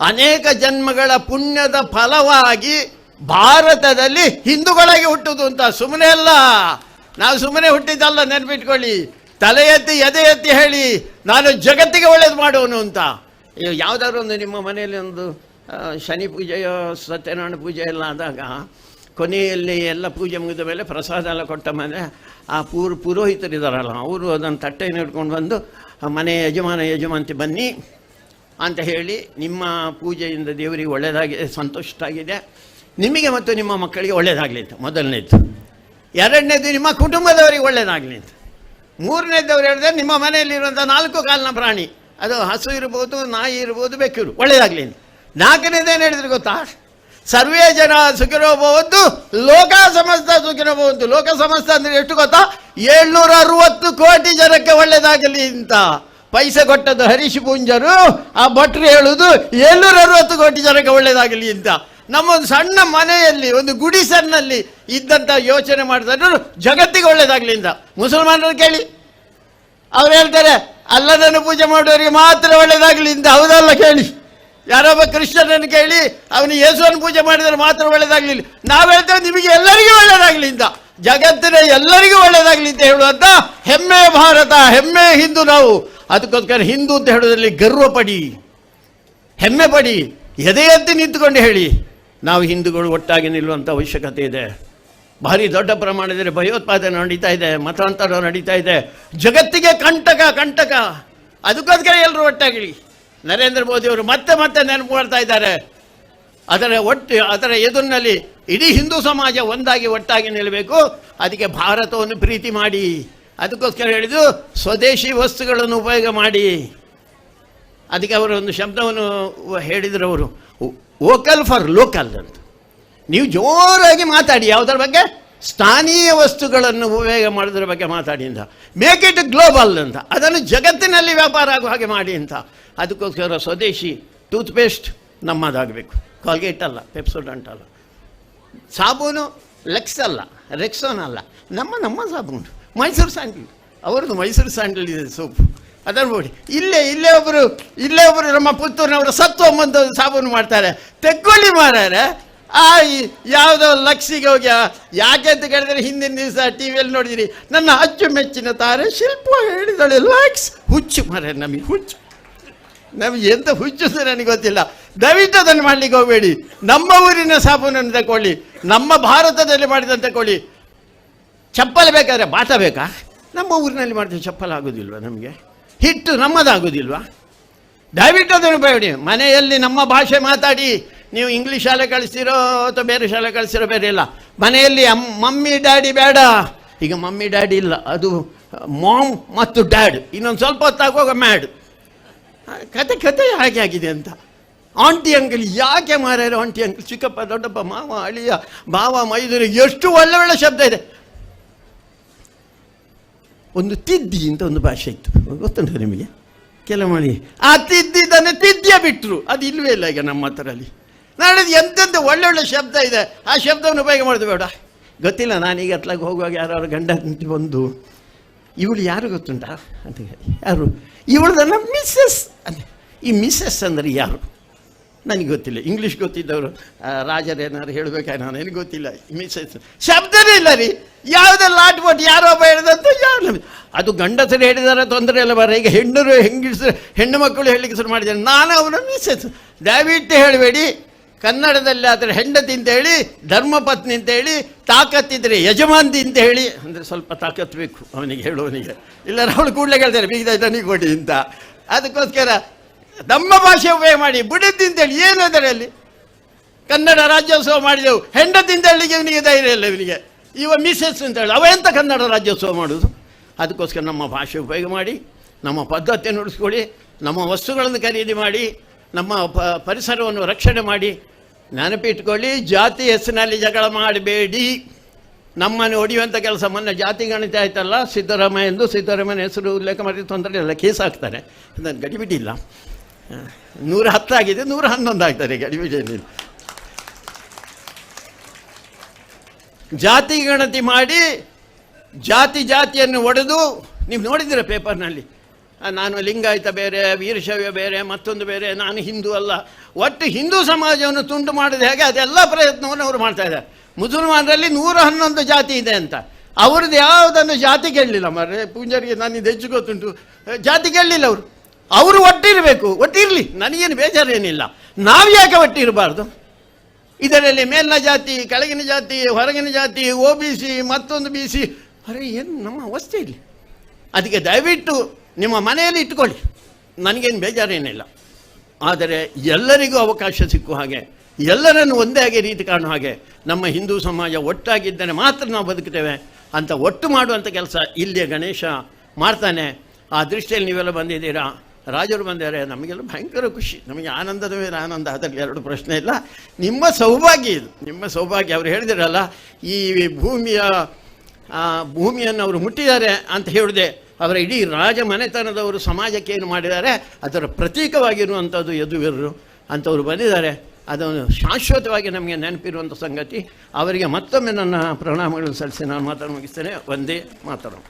ಅನೇಕ ಜನ್ಮಗಳ ಪುಣ್ಯದ ಫಲವಾಗಿ ಭಾರತದಲ್ಲಿ ಹಿಂದೂಗಳಾಗಿ ಹುಟ್ಟುದು ಅಂತ ಸುಮ್ಮನೆ ಅಲ್ಲ. ನಾವು ಸುಮ್ಮನೆ ಹುಟ್ಟಿದ್ದಲ್ಲ, ನೆನ್ಪಿಟ್ಕೊಳ್ಳಿ. ತಲೆ ಎತ್ತಿ, ಎದೆ ಎತ್ತಿ ಹೇಳಿ, ನಾನು ಜಗತ್ತಿಗೆ ಒಳ್ಳೇದು ಮಾಡೋನು ಅಂತ. ಯಾವುದಾದ್ರು ಒಂದು ನಿಮ್ಮ ಮನೆಯಲ್ಲಿ ಒಂದು ಶನಿ ಪೂಜೆಯೋ, ಸತ್ಯನಾರಾಯಣ ಪೂಜೆ ಎಲ್ಲ ಆದಾಗ, ಕೊನೆಯಲ್ಲಿ ಎಲ್ಲ ಪೂಜೆ ಮುಗಿದ ಮೇಲೆ ಪ್ರಸಾದ ಎಲ್ಲ ಕೊಟ್ಟ ಮೇಲೆ ಆ ಪೂರ್ ಪುರೋಹಿತರಿದ್ದಾರಲ್ಲ ಅವರು ಅದನ್ನು ತಟ್ಟೆಯನ್ನು ಹಿಡ್ಕೊಂಡು ಬಂದು, ಆ ಮನೆ ಯಜಮಾನ, ಯಜಮಾಂತಿ ಬನ್ನಿ ಅಂತ ಹೇಳಿ, ನಿಮ್ಮ ಪೂಜೆಯಿಂದ ದೇವರಿಗೆ ಒಳ್ಳೆಯದಾಗಿದೆ ಸಂತೋಷ ಆಗಿದೆ ನಿಮಗೆ ಮತ್ತು ನಿಮ್ಮ ಮಕ್ಕಳಿಗೆ ಒಳ್ಳೆಯದಾಗಲಿ ಅಂತ ಮೊದಲನೇದು. ಎರಡನೇದು ನಿಮ್ಮ ಕುಟುಂಬದವರಿಗೆ ಒಳ್ಳೆಯದಾಗಲಿ ಅಂತ ಮೂರನೇದವ್ರು ಹೇಳಿದ್ರೆ ನಿಮ್ಮ ಮನೆಯಲ್ಲಿರುವಂಥ ನಾಲ್ಕು ಕಾಲಿನ ಪ್ರಾಣಿ, ಅದು ಹಸು ಇರ್ಬೋದು, ನಾಯಿ ಇರ್ಬೋದು, ಬೆಕ್ಕಿರು ಒಳ್ಳೆಯದಾಗಲಿ ಅಂತ ನಾಲ್ಕನೇದೇನು ಹೇಳಿದ್ರು ಗೊತ್ತಾ? ಸರ್ವೇ ಜನ ಸುಖಿರೋಬಹುದು ಲೋಕ ಸಮಸ್ತ ಸುಖಿರೋಬಹುದು ಲೋಕ ಸಮಸ್ತ ಅಂದರೆ ಎಷ್ಟು ಗೊತ್ತಾ? ಏಳ್ನೂರ ಅರವತ್ತು ಕೋಟಿ ಜನಕ್ಕೆ ಒಳ್ಳೆಯದಾಗಲಿ ಅಂತ ಪೈಸೆ ಕೊಟ್ಟದ್ದು ಹರೀಶ್ ಪುಂಜರು, ಆ ಭಟ್ರು ಹೇಳುವುದು ಏಳ್ನೂರ ಅರವತ್ತು ಕೋಟಿ ಜನಕ್ಕೆ ಒಳ್ಳೆಯದಾಗಲಿ ಅಂತ ನಮ್ಮ ಒಂದು ಸಣ್ಣ ಮನೆಯಲ್ಲಿ, ಒಂದು ಗುಡಿಸನ್ನಲ್ಲಿ ಇದ್ದಂಥ ಯೋಚನೆ ಮಾಡ್ತಾರೆ. ಜಗತ್ತಿಗೆ ಒಳ್ಳೆಯದಾಗಲಿ ಅಂತ ಮುಸಲ್ಮಾನರು ಕೇಳಿ. ಅವ್ರು ಹೇಳ್ತಾರೆ, ಅಲ್ಲದನ್ನು ಪೂಜೆ ಮಾಡೋರಿಗೆ ಮಾತ್ರ ಒಳ್ಳೆಯದಾಗಲಿ ಅಂತ ಹೌದಲ್ಲ ಕೇಳಿ. ಯಾರೊಬ್ಬ ಕೃಷ್ಣನನ್ನು ಕೇಳಿ, ಅವನು ಯೇಸುವನ್ನು ಪೂಜೆ ಮಾಡಿದರೆ ಮಾತ್ರ ಒಳ್ಳೇದಾಗ್ಲಿಲ್ಲ. ನಾವು ಹೇಳ್ತೇವೆ, ನಿಮಗೆ ಎಲ್ಲರಿಗೂ ಒಳ್ಳೇದಾಗ್ಲಿಂದ. ಜಗತ್ತಿನ ಎಲ್ಲರಿಗೂ ಒಳ್ಳೇದಾಗ್ಲಿ ಅಂತ ಹೇಳುವಂಥ ಹೆಮ್ಮೆ ಭಾರತ, ಹೆಮ್ಮೆ ಹಿಂದೂ ನಾವು. ಅದಕ್ಕೋಸ್ಕರ ಹಿಂದೂ ಅಂತ ಹೇಳೋದ್ರಲ್ಲಿ ಗರ್ವ ಪಡಿ ಹೆಮ್ಮೆ ಪಡಿ. ಎದೆ ಎತ್ತಿ ನಿಂತುಕೊಂಡು ಹೇಳಿ. ನಾವು ಹಿಂದೂಗಳು ಒಟ್ಟಾಗಿ ನಿಲ್ಲುವಂಥ ಅವಶ್ಯಕತೆ ಇದೆ. ಭಾರಿ ದೊಡ್ಡ ಪ್ರಮಾಣದಲ್ಲಿ ಭಯೋತ್ಪಾದನೆ ನಡೀತಾ ಇದೆ ಮತಾಂತರ ನಡೀತಾ ಇದೆ. ಜಗತ್ತಿಗೆ ಕಂಟಕ ಕಂಟಕ. ಅದಕ್ಕೋಸ್ಕರ ಎಲ್ಲರೂ ಒಟ್ಟಾಗಿಳಿ. ನರೇಂದ್ರ ಮೋದಿ ಅವರು ಮತ್ತೆ ಮತ್ತೆ ನೆನಪು ಮಾಡ್ತಾ ಇದ್ದಾರೆ. ಅದರ ಒಟ್ಟು, ಅದರ ಎದುರಿನಲ್ಲಿ ಇಡೀ ಹಿಂದೂ ಸಮಾಜ ಒಂದಾಗಿ ಒಟ್ಟಾಗಿ ನಿಲ್ಲಬೇಕು. ಅದಕ್ಕೆ ಭಾರತವನ್ನು ಪ್ರೀತಿ ಮಾಡಿ. ಅದಕ್ಕೋಸ್ಕರ ಹೇಳಿದ್ದು, ಸ್ವದೇಶಿ ವಸ್ತುಗಳನ್ನು ಉಪಯೋಗ ಮಾಡಿ. ಅದಕ್ಕೆ ಅವರು ಒಂದು ಶಬ್ದವನ್ನು ಹೇಳಿದರು ಅವರು. ವೋಕಲ್ ಫಾರ್ ಲೋಕಲ್ ಅಂತ. ನೀವು ಜೋರಾಗಿ ಮಾತಾಡಿ, ಯಾವುದರ ಬಗ್ಗೆ? ಸ್ಥಾನೀಯ ವಸ್ತುಗಳನ್ನು ಉಪಯೋಗ ಮಾಡೋದ್ರ ಬಗ್ಗೆ ಮಾತಾಡಿ ಅಂತ. ಮೇಕ್ ಇಟ್ ಗ್ಲೋಬಲ್ ಅಂತ. ಅದನ್ನು ಜಗತ್ತಿನಲ್ಲಿ ವ್ಯಾಪಾರ ಆಗುವ ಹಾಗೆ ಮಾಡಿ ಅಂತ. ಅದಕ್ಕೋಸ್ಕರ ಸ್ವದೇಶಿ ಟೂತ್ಪೇಸ್ಟ್ ನಮ್ಮದಾಗಬೇಕು. ಕಾಲ್ಗೇಟ್ ಅಲ್ಲ ಪೆಪ್ಸೋಡಂಟ್ ಅಲ್ಲ. ಸಾಬೂನು ಲೆಕ್ಸ್ ಅಲ್ಲ ರೆಕ್ಸೋನ್ ಅಲ್ಲ. ನಮ್ಮ ನಮ್ಮ ಸಾಬೂನು. ಮೈಸೂರು ಸ್ಯಾಂಡಲ್. ಅವ್ರದ್ದು ಮೈಸೂರು ಸ್ಯಾಂಡಲ್ ಇದೆ ಸೋಪು. ಅದನ್ನು ನೋಡಿ. ಇಲ್ಲೇ ಇಲ್ಲೇ ಒಬ್ಬರು ಇಲ್ಲೇ ಒಬ್ಬರು ನಮ್ಮ ಪುತ್ತೂರಿನವರು ಸತ್ತು ಒಂದು ಸಾಬೂನು ಮಾಡ್ತಾರೆ. ತೆಕ್ಕೊಳ್ಳಿ ಮಾರಾರೆ. ಆ ಯಾವುದೋ ಲಕ್ಸಿಗೆ ಹೋಗಿ ಯಾಕೆ ಅಂತ ಕೇಳಿದ್ರೆ ಹಿಂದಿನ ದಿವಸ ಟಿ ವಿಯಲ್ಲಿ ನೋಡಿದಿರಿ ನನ್ನ ಅಚ್ಚುಮೆಚ್ಚಿನ ತಾರೆ ಶಿಲ್ಪ ಹೇಳಿದಳೆ. ಲಾಕ್ಸ್. ಹುಚ್ಚು ಮಾರ ನಮಗೆ, ಹುಚ್ಚು. ನಮಗೆ ಎಂತ ಹುಚ್ಚು ಸಹ ನನಗೆ ಗೊತ್ತಿಲ್ಲ. ದಯವಿಟ್ಟು ಅದನ್ನು ಮಾಡ್ಲಿಕ್ಕೆ ಹೋಗಬೇಡಿ. ನಮ್ಮ ಊರಿನ ಸಾಬೂನನ್ನು ತಗೊಳ್ಳಿ ನಮ್ಮ ಭಾರತದಲ್ಲಿ ಮಾಡಿದಂತ ತಗೊಳ್ಳಿ ಚಪ್ಪಲ್ ಬೇಕಾದ್ರೆ ಬಾಟ ಬೇಕಾ? ನಮ್ಮ ಊರಿನಲ್ಲಿ ಮಾಡಿದ ಚಪ್ಪಲ್ ಆಗೋದಿಲ್ವ ನಮಗೆ? ಹಿಟ್ಟು ನಮ್ಮದಾಗೋದಿಲ್ವಾ? ದಯವಿಟ್ಟು ಅದನ್ನು ಬೇಡಿ. ಮನೆಯಲ್ಲಿ ನಮ್ಮ ಭಾಷೆ ಮಾತಾಡಿ ನೀವು ಇಂಗ್ಲೀಷ್ ಶಾಲೆ ಕಳಿಸ್ತಿರೋ ಅಥವಾ ಬೇರೆ ಶಾಲೆ ಕಳಿಸಿರೋ ಬೇರೆ ಇಲ್ಲ. ಮನೆಯಲ್ಲಿ ಮಮ್ಮಿ, ಡ್ಯಾಡಿ ಬೇಡ. ಈಗ ಮಮ್ಮಿ, ಡ್ಯಾಡಿ ಇಲ್ಲ. ಅದು ಮಾಮ್ ಮತ್ತು ಡ್ಯಾಡ್. ಇನ್ನೊಂದು ಸ್ವಲ್ಪ ಹೊತ್ತಾಗುವಾಗ ಮ್ಯಾಡ್. ಕತೆ ಕತೆ ಹಾಗೆ ಆಗಿದೆ ಅಂತ. ಆಂಟಿ ಅಂಕಲ್ ಯಾಕೆ ಮಾರಾರೆ ಆಂಟಿ ಅಂಕಲ್ ಚಿಕ್ಕಪ್ಪ, ದೊಡ್ಡಪ್ಪ, ಮಾವ, ಅಳಿಯ, ಬಾವ ಮೈದೂರಿಗೆ ಎಷ್ಟು ಒಳ್ಳೆ ಒಳ್ಳೆ ಶಬ್ದ ಇದೆ. ಒಂದು ತಿದ್ದಿ ಅಂತ ಒಂದು ಭಾಷೆ ಇತ್ತು. ಗೊತ್ತುಂಟು ನಿಮಗೆ? ಕೆಲವು ಮಾಡಿ ಆ ತಿದ್ದಿದ್ದನ್ನು ತಿದ್ದಿಯ ಬಿಟ್ಟರು ಅದು ಇಲ್ಲವೇ ಇಲ್ಲ ಈಗ ನಮ್ಮ ಹತ್ರಲ್ಲಿ ನಾಳೆ ಎಂತೆಂಥ ಒಳ್ಳೊಳ್ಳೆ ಒಳ್ಳೆ ಶಬ್ದ ಇದೆ. ಆ ಶಬ್ದವನ್ನು ಉಪಯೋಗ ಮಾಡೋದು ಬೇಡ. ಗೊತ್ತಿಲ್ಲ, ನಾನೀಗ ಅತ್ಲಾಗ ಹೋಗುವಾಗ ಯಾರು ಗಂಡ ಬಂದು, ಇವಳು ಯಾರು ಗೊತ್ತುಂಟ? ಅಂತ ಹೇಳಿ ಯಾರು? ಇವಳು ನನ್ನ ಮಿಸ್ಸಸ್ ಅಂದರೆ ಈ ಮಿಸ್ಸಸ್ ಅಂದರೆ ಯಾರು? ನನಗೆ ಗೊತ್ತಿಲ್ಲ. ಇಂಗ್ಲೀಷ್ ಗೊತ್ತಿದ್ದವರು ರಾಜರೇನಾದ್ರು ಹೇಳಬೇಕಾದ್ರೆ ನಾನು ನನಗೆ ಗೊತ್ತಿಲ್ಲ. ಶಬ್ದವೇ ಶಬ್ದನೇ ಇಲ್ಲ ರೀ. ಯಾವುದೇ ಲಾಟ್ ಬೋಟ್ ಯಾರೋ ಹೇಳಿದಂತ ಯಾರು ಅದು ಗಂಡಸರು ಹೇಳಿದಾರೆ, ತೊಂದರೆ ಇಲ್ಲ ಬರ ಈಗ ಹೆಣ್ಣರು ಹೆಂಗಿಸರು, ಹೆಣ್ಣು ಮಕ್ಕಳು ಹೇಳಲಿಕ್ಕೆ ಶುರು ಮಾಡಿದ್ದಾರೆ. ನಾನು ಅವನು ಮಿಸ್ಸಸ್ ದಯವಿಟ್ಟು ಹೇಳಬೇಡಿ. ಕನ್ನಡದಲ್ಲಿ ಆದರೆ ಹೆಂಡತಿ ಅಂತ ಹೇಳಿ ಧರ್ಮಪತ್ನಿ ಅಂತ ಹೇಳಿ ತಾಕತ್ತಿದ್ರೆ ಯಜಮಾಂತಿ ಅಂತ ಹೇಳಿ ಅಂದರೆ ಸ್ವಲ್ಪ ತಾಕತ್ತು ಬೇಕು ಅವನಿಗೆ, ಹೇಳುವವನಿಗೆ. ಇಲ್ಲ ಅವಳು ಕೂಡಲೇ ಹೇಳ್ತಾರೆ ಬೀಗ ನನಗೆ ಕೊಡಿ ಅಂತ. ಅದಕ್ಕೋಸ್ಕರ ನಮ್ಮ ಭಾಷೆ ಉಪಯೋಗ ಮಾಡಿ. ಬಿಡದಿಂದೇಳಿ ಏನು ಅದರಲ್ಲಿ? ಕನ್ನಡ ರಾಜ್ಯೋತ್ಸವ ಮಾಡಿದೆವು. ಹೆಂಡದಿಂದಳಿಗೆ ಇವನಿಗೆ ಧೈರ್ಯ ಇಲ್ಲ ಇವನಿಗೆ. ಇವ ಮಿಸ್ಸಸ್ ಅಂತ ಹೇಳಿ. ಅವ ಎಂತ ಕನ್ನಡ ರಾಜ್ಯೋತ್ಸವ ಮಾಡೋದು? ಅದಕ್ಕೋಸ್ಕರ ನಮ್ಮ ಭಾಷೆ ಉಪಯೋಗ ಮಾಡಿ, ನಮ್ಮ ಪದ್ಧತಿಯನ್ನು ಉಳಿಸ್ಕೊಳ್ಳಿ ನಮ್ಮ ವಸ್ತುಗಳನ್ನು ಖರೀದಿ ಮಾಡಿ, ನಮ್ಮ ಪ, ಪರಿಸರವನ್ನು ರಕ್ಷಣೆ ಮಾಡಿ, ನೆನಪಿಟ್ಕೊಳ್ಳಿ, ಜಾತಿ ಹೆಸರಿನಲ್ಲಿ ಜಗಳ ಮಾಡಬೇಡಿ. ನಮ್ಮನ್ನು ಹೊಡೆಯುವಂಥ ಕೆಲಸ ಮೊನ್ನೆ ಜಾತಿ ಗಣಿತ ಆಯ್ತಲ್ಲ ಸಿದ್ದರಾಮಯ್ಯ ಎಂದು ಸಿದ್ದರಾಮಯ್ಯನ ಹೆಸರು ಉಲ್ಲೇಖ ಮಾಡಿ ತೊಂದರೆ ಇಲ್ಲ, ಕೇಸ್ ಹಾಕ್ತಾರೆ. ಅದನ್ನು ಗಡಿಬಿಡಿಲ್ಲ. ನೂರ ಹತ್ತಾಗಿದೆ ನೂರ ಹನ್ನೊಂದು ಆಗ್ತಾರೆ ಗಡಿಬಿಡಿಯಲ್ಲಿ ಜಾತಿ ಗಣತಿ ಮಾಡಿ ಜಾತಿ ಜಾತಿಯನ್ನು ಒಡೆದು, ನೀವು ನೋಡಿದ್ದೀರ ಪೇಪರ್ನಲ್ಲಿ? ನಾನು ಲಿಂಗಾಯತ ಬೇರೆ ವೀರಶವ್ಯ ಬೇರೆ, ಮತ್ತೊಂದು ಬೇರೆ, ನಾನು ಹಿಂದೂ ಅಲ್ಲ. ಒಟ್ಟು ಹಿಂದೂ ಸಮಾಜವನ್ನು ತುಂಡು ಮಾಡಿದ ಹೇಗೆ ಅದೆಲ್ಲ ಪ್ರಯತ್ನವನ್ನು ಅವರು ಮಾಡ್ತಾ ಇದ್ದಾರೆ. ಮುಸಲ್ಮಾನರಲ್ಲಿ ನೂರ ಹನ್ನೊಂದು ಜಾತಿ ಇದೆ ಅಂತ. ಅವ್ರದ್ದು ಯಾವುದನ್ನು ಜಾತಿ ಕೇಳಲಿಲ್ಲ ಮರ್ರೆ? ಪೂಜಾರಿಗೆ ನಾನು ಇದು ಹೆಚ್ಚು ಗೊತ್ತುಂಟು. ಜಾತಿ ಕೇಳಲಿಲ್ಲ ಅವರು. ಅವರು ಒಟ್ಟಿರಬೇಕು ಒಟ್ಟಿರಲಿ ನನಗೇನು ಬೇಜಾರೇನಿಲ್ಲ. ನಾವು ಯಾಕೆ ಒಟ್ಟಿರಬಾರ್ದು ಇದರಲ್ಲಿ ಮೇಲಿನ ಜಾತಿ, ಕೆಳಗಿನ ಜಾತಿ, ಹೊರಗಿನ ಜಾತಿ ಒ ಬಿ ಮತ್ತೊಂದು ಬಿ ಸಿ ಅರೆ, ಏನು ನಮ್ಮ ಅವಸ್ಥೆ ಇಲ್ಲಿ? ಅದಕ್ಕೆ ದಯವಿಟ್ಟು ನಿಮ್ಮ ಮನೆಯಲ್ಲಿ ಇಟ್ಕೊಳ್ಳಿ. ನನಗೇನು ಬೇಜಾರೇನಿಲ್ಲ. ಆದರೆ ಎಲ್ಲರಿಗೂ ಅವಕಾಶ ಸಿಕ್ಕುವ ಹಾಗೆ, ಎಲ್ಲರನ್ನು ಒಂದೇ ಆಗಿ ರೀತಿ ಕಾಣುವ ಹಾಗೆ, ನಮ್ಮ ಹಿಂದೂ ಸಮಾಜ ಒಟ್ಟಾಗಿದ್ದರೆ ಮಾತ್ರ ನಾವು ಬದುಕ್ತೇವೆ. ಅಂತ ಒಟ್ಟು ಮಾಡುವಂಥ ಕೆಲಸ ಇಲ್ಲಿಯ ಗಣೇಶ ಮಾಡ್ತಾನೆ. ಆ ದೃಷ್ಟಿಯಲ್ಲಿ ನೀವೆಲ್ಲ ಬಂದಿದ್ದೀರಾ? ರಾಜರು ಬಂದಿದ್ದಾರೆ ನಮಗೆಲ್ಲ ಭಯಂಕರ ಖುಷಿ. ನಮಗೆ ಆನಂದವೇ ಆನಂದ, ಅದರಲ್ಲಿ ಎರಡು ಪ್ರಶ್ನೆ ಇಲ್ಲ. ನಿಮ್ಮ ಸೌಭಾಗ್ಯ ಇದು. ನಿಮ್ಮ ಸೌಭಾಗ್ಯ, ಅವರು ಹೇಳಿದಿರಲ್ಲ, ಈ ಭೂಮಿಯ ಭೂಮಿಯನ್ನು ಅವರು ಮುಟ್ಟಿದ್ದಾರೆ ಅಂತ ಹೇಳಿದೆ. ಅವರ ಇಡೀ ರಾಜ ಮನೆತನದವರು ಸಮಾಜಕ್ಕೆ ಏನು ಮಾಡಿದ್ದಾರೆ, ಅದರ ಪ್ರತೀಕವಾಗಿರುವಂಥದ್ದು ಯದುವೀರರು ಅಂಥವ್ರು ಬಂದಿದ್ದಾರೆ. ಅದನ್ನು ಶಾಶ್ವತವಾಗಿ ನಮಗೆ ನೆನಪಿರುವಂಥ ಸಂಗತಿ. ಅವರಿಗೆ ಮತ್ತೊಮ್ಮೆ ನನ್ನ ಪ್ರಣಾಮಗಳನ್ನು ಸಲ್ಲಿಸಿ, ನಾನು ಮಾತನ್ನು ಮುಗಿಸ್ತೇನೆ. ಒಂದೇ ಮಾತಾಡೋಣ